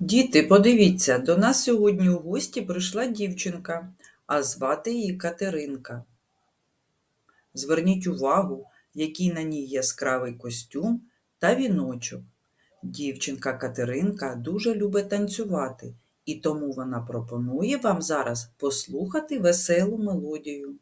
Діти, подивіться, до нас сьогодні у гості прийшла дівчинка, а звати її Катеринка. Зверніть увагу, який на ній яскравий костюм та віночок. Дівчинка Катеринка дуже любить танцювати, і тому вона пропонує вам зараз послухати веселу мелодію.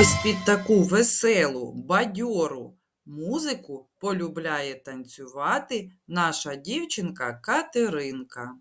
Ось під таку веселу, бадьору музику полюбляє танцювати наша дівчинка Катеринка.